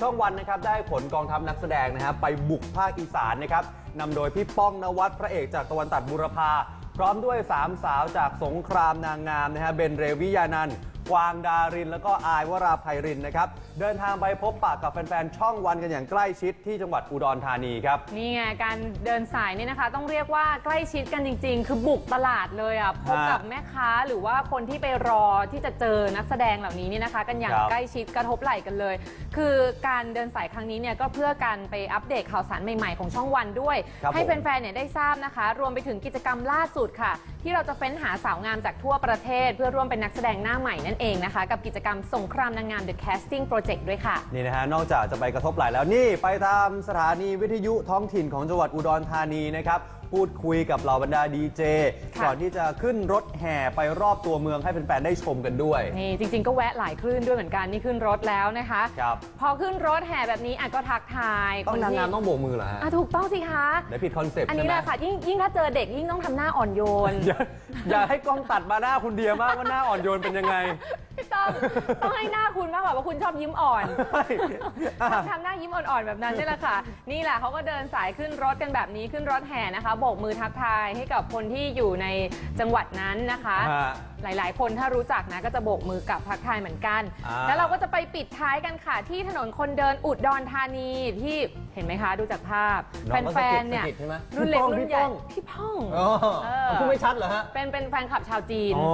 ช่องวันนะครับได้ขนกองทัพนักแสดงนะครับไปบุกภาคอีสานนะครับนำโดยพี่ป้องนวัดพระเอกจากตะวันตัดบุรพาพร้อมด้วยสามสาวจากสงครามนางงามนะฮะเบนเรวิยานันท์ กวางดาริน แล้วก็อายวราภัยรินนะครับเดินทางไปพบปะกับแฟนๆช่องวันกันอย่างใกล้ชิดที่จังหวัดอุดรธานีครับ นี่ไงการเดินสายนี่นะคะ ต้องเรียกว่าใกล้ชิดกันจริง ๆ คือบุกตลาดเลยอะพบกับแม่ค้าหรือว่าคนที่ไปรอที่จะเจอนักแสดงเหล่านี้นี่นะคะ กันอย่างครับใกล้ชิดกระทบไหล่กันเลย คือการเดินสายครั้งนี้เนี่ยก็เพื่อการไปอัปเดตข่าวสารใหม่ๆของช่องวันด้วย ครับให้ผม แฟนๆเนี่ยได้ทราบนะคะ รวมไปถึงกิจกรรมล่าสุดค่ะ ที่เราจะเฟ้นหาสาวงามจากทั่วประเทศ เพื่อร่วมเป็นนักแสดงหน้าใหม่นั่นเองนะคะ กับกิจกรรมสงครามนางงาม The Casting Project ด้วยค่ะ นี่นะฮะ นอกจากจะไปกระทบไหล่แล้วนี่ ไปตามสถานีวิทยุท้องถิ่นของจังหวัดอุดรธานีนะครับ พูดคุยกับเหล่าบรรดาดีเจค่ะ ก่อนที่จะขึ้นรถแห่ไปรอบตัวเมืองให้แฟนๆได้ชมกันด้วย นี่จริง ๆ ก็แวะหลายคลื่นด้วยเหมือนกันนี่ขึ้นรถแล้วนะคะ ครับ พอขึ้นรถแห่แบบนี้อะก็ทักทายต้องคนางที่งามต้องโบกมือเหรอฮะอะถูกต้องสิคะ เดี๋ยวผิดคอนเซปต์อันใช่นี้ไหแหมละค่ะยิ่งยิ่งถ้าเจอเด็กยิ่งต้องทำหน้าอ่อนโยน อย่าอย่าให้กล้องตัดมาหน้าคุณเดียมากว่าหน้าอ่อนโยนเป็นยังไงพี่ต้องต้องให้หน้าคุณมากกว่าว่าคุณชอบยิ้มอ่อนอะ ทำหน้ายิ้มอ่อนๆแบบนั้นนี่แหละค่ะ นี่แหละเขาก็เดินสายขึ้นรถกันแบบนี้ขึ้นรถแห่นะคะโบกมือทักทายให้กับคนที่อยู่ในจังหวัดนั้นนะคะฮะหลาย ๆ คนถ้ารู้จักนะก็จะโบกมือกับทักทายเหมือนกัน อ่า แล้วเราก็จะไปปิดท้ายกันค่ะ ที่ถนนคนเดินอุดรธานีที่เห็นไหมคะดูจากภาพน้องก็แฟสะกิดนๆเนี่ยสะกิดใช่ไหมรุ่นเล็กพี่ป้องรุ่นใหญ่พี่ป้องพี่พ่อง อ๋อเออพูดไม่ชัดเหรอฮะ เป็นเป็นแฟนคลับชาวจีนอ๋อ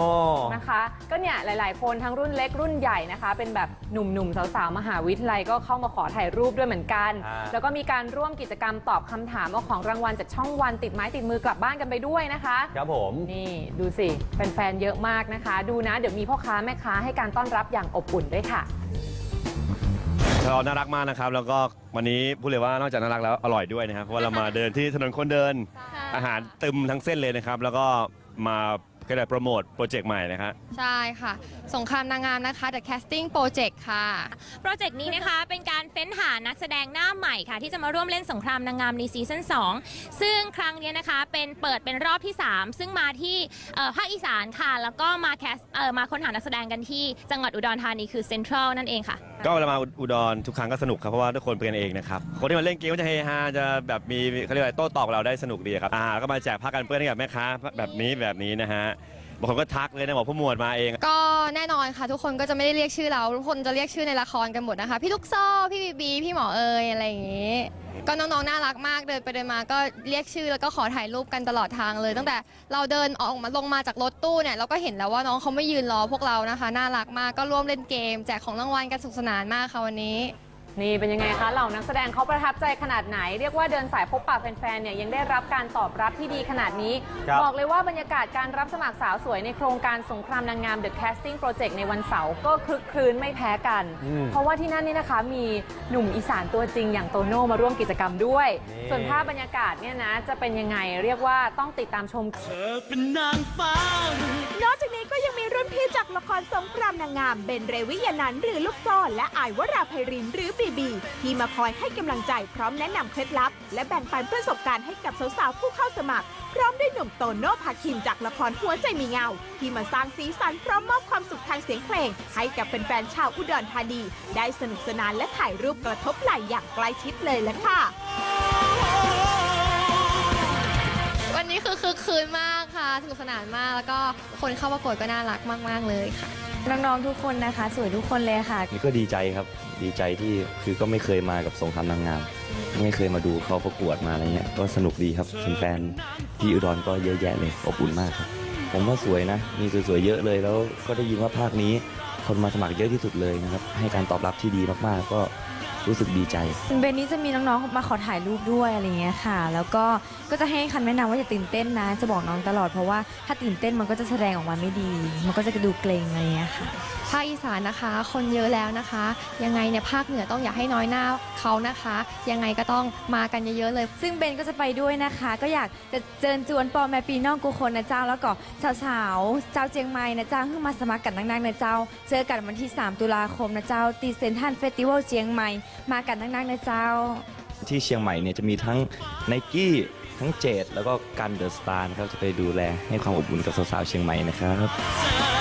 นะคะ ก็เนี่ยหลาย ๆ คนทั้งรุ่นเล็กรุ่นใหญ่นะคะ เป็นแบบหนุ่มๆ สาวๆ มหาวิทยาลัยก็เข้ามาขอถ่ายรูปด้วยเหมือนกัน อ่า แล้วก็มีการร่วมกิจกรรมตอบคำถามเอาของรางวัลจากช่องวันติดไม้ติดมือกลับบ้านกันไปด้วยนะคะ ครับผม นี่ดูสิ แฟน ๆ เยอะมากนะคะ ดูนะเดี๋ยวมีพ่อค้าแม่ค้าให้การต้อนรับอย่างอบอุ่นด้วยค่ะเราน่ารักมากนะครับ แล้วก็วันนี้พูดเลยว่านอกจากน่ารักแล้วอร่อยด้วยนะครับ เพราะว่าเรามาเดินที่ถนนคนเดิน อาหารตึมทั้งเส้นเลยนะครับ แล้วก็มา ก็ได้โปรโมทโปรเจกต์ใหม่นะครับ ใช่ค่ะ สงครามนางงามนะคะ The Casting Project ค่ะ โปรเจกต์นี้นะคะเป็นการเฟ้นหานักแสดงหน้าใหม่ค่ะ ที่จะมาร่วมเล่นสงครามนางงามในซีซั่น2ซึ่งครั้งนี้นะคะเป็นเปิดเป็นรอบที่ 3 ซึ่งมาที่เอ่อภาคอีสานค่ะ แล้วก็มาแคสเอ่อมาค้นหานักแสดงกันที่จังหวัดอุดรธานีคือเซ็นทรัลนั่นเองค่ะ ก็เวลามาอุดรทุกครั้งก็สนุกครับเพราะว่าทุกคนเป็นกันเองนะครับคนที่มาเล่นเกมก็จะเฮฮาจะแบบมีเขาเรียกว่าโต้ตอบกับเราได้สนุกดีครับอ่าก็มาแจกผ้ากันเปื้อนให้กับแม่ค้าแบบนี้แบบนี้นะฮะ บางคนก็ทักเลยนะบอกผู้หมวดมาเอง ก็แน่นอนค่ะ ทุกคนก็จะไม่ได้เรียกชื่อเราทุกคนจะเรียกชื่อในละครกันหมดนะคะ พี่ลูกโซ่พี่บีบีพี่หมอเอ๋ยอะไรอย่างงี้ ก็น้องๆน่ารักมากเดินไปเดินมาก็เรียกชื่อแล้วก็ขอถ่ายรูปกันตลอดทางเลย ตั้งแต่เราเดินออกมาลงมาจากรถตู้เนี่ยเราก็เห็นแล้วว่าน้องเขาไม่ยืนรอพวกเรานะคะ น่ารักมากก็ร่วมเล่นเกมแจกของรางวัลกันสนุกสนานมากค่ะวันนี้ นี่เป็นยังไงคะเหล่านักแสดงเขาประทับใจขนาดไหน เรียกว่าเดินสายพบปะแฟนๆเนี่ยยังได้รับการตอบรับที่ดีขนาดนี้ ครับ บอกเลยว่าบรรยากาศการรับสมัครสาวสวยในโครงการสงครามนางงาม The Casting Project ในวันเสาร์ก็คลึกครื้นไม่แพ้กัน อืมเพราะว่าที่นั่นนี่นะคะมีหนุ่มอีสานตัวจริงอย่างโตโน่มาร่วมกิจกรรมด้วย นี่ ส่วนภาพบรรยากาศเนี่ยนะจะเป็นยังไงเรียกว่าต้องติดตามชม นอกจากนี้ก็ยังมีรุ่นพี่จากละครสงครามนางงามเบนเรวิยานันท์หรือลูกโซ่และอายวราภัยรินหรือบีบีที่มาคอยให้กำลังใจพร้อมแนะนำเคล็ดลับ และแบ่งปันประสบการณ์ให้กับสาวๆผู้เข้าสมัคร พร้อมด้วยหนุ่มโตโน่ภาคินจากละครหัวใจมีเงา ที่มาสร้างสีสันพร้อมมอบความสุขทางเสียงเพลง ให้กับแฟนๆชาวอุดรธานี ได้สนุกสนานและถ่ายรูปกระทบไหล่อย่างใกล้ชิดเลยละค่ะ วันนี้คือคือคืนมากค่ะสนุกสนานมากแล้วก็คนเข้าประกวดก็น่ารักมาก ๆ เลยค่ะ น้องๆทุกคนนะคะ สวยทุกคนเลยค่ะ นี่ก็ดีใจครับ ดีใจที่คือก็ไม่เคยมากับสงครามนางงาม ไม่เคยมาดูเขาประกวดมาอะไรเงี้ยก็สนุกดีครับแฟนๆที่อุดรก็เยอะแยะเลยอบอุ่นมากครับ ผมว่าสวยนะ มีสวยๆเยอะเลยแล้วก็ได้ยินว่าภาคนี้คนมาสมัครเยอะที่สุดเลยนะครับให้การตอบรับที่ดีมากๆ ก็ รู้สึกดีใจซึ่งเบนนี้จะมีน้องๆ มาขอถ่ายรูปด้วยอะไรเงี้ยค่ะ แล้วก็ก็จะให้คำแนะนำว่าอย่าตื่นเต้นนะ จะบอกน้องตลอดเพราะว่าถ้าตื่นเต้นมันก็จะแสดงออกมาไม่ดี มันก็จะดูเกรงอะไรเงี้ยค่ะ ภาคอีสานนะคะ คนเยอะแล้วนะคะ ยังไงเนี่ยภาคเหนือต้องอย่าให้น้อยหน้าเขานะคะ ยังไงก็ต้องมากันเยอะๆเลย ซึ่งเบนก็จะไปด้วยนะคะ ก็อยากจะเจิญจวนปอแม่ปีน้องกูคนนะเจ้าแล้วก็สาวๆเจ้าเจียงใหม่นะเจ้าเพิ่งมาสมัครกันนักๆนะเจ้า เจอกันวันที่ 3 ตุลาคมนะเจ้าตีเซนทันเฟสติวัลเจียงใหม่มากันนักๆนะเจ้า ที่เชียงใหม่เนี่ยจะมีทั้งไนกี้ทั้งเจดแล้วก็กันเดอะสตาร์นะครับจะไปดูแลให้ความอบอุ่นกับสาวๆเชียงใหม่นะครับ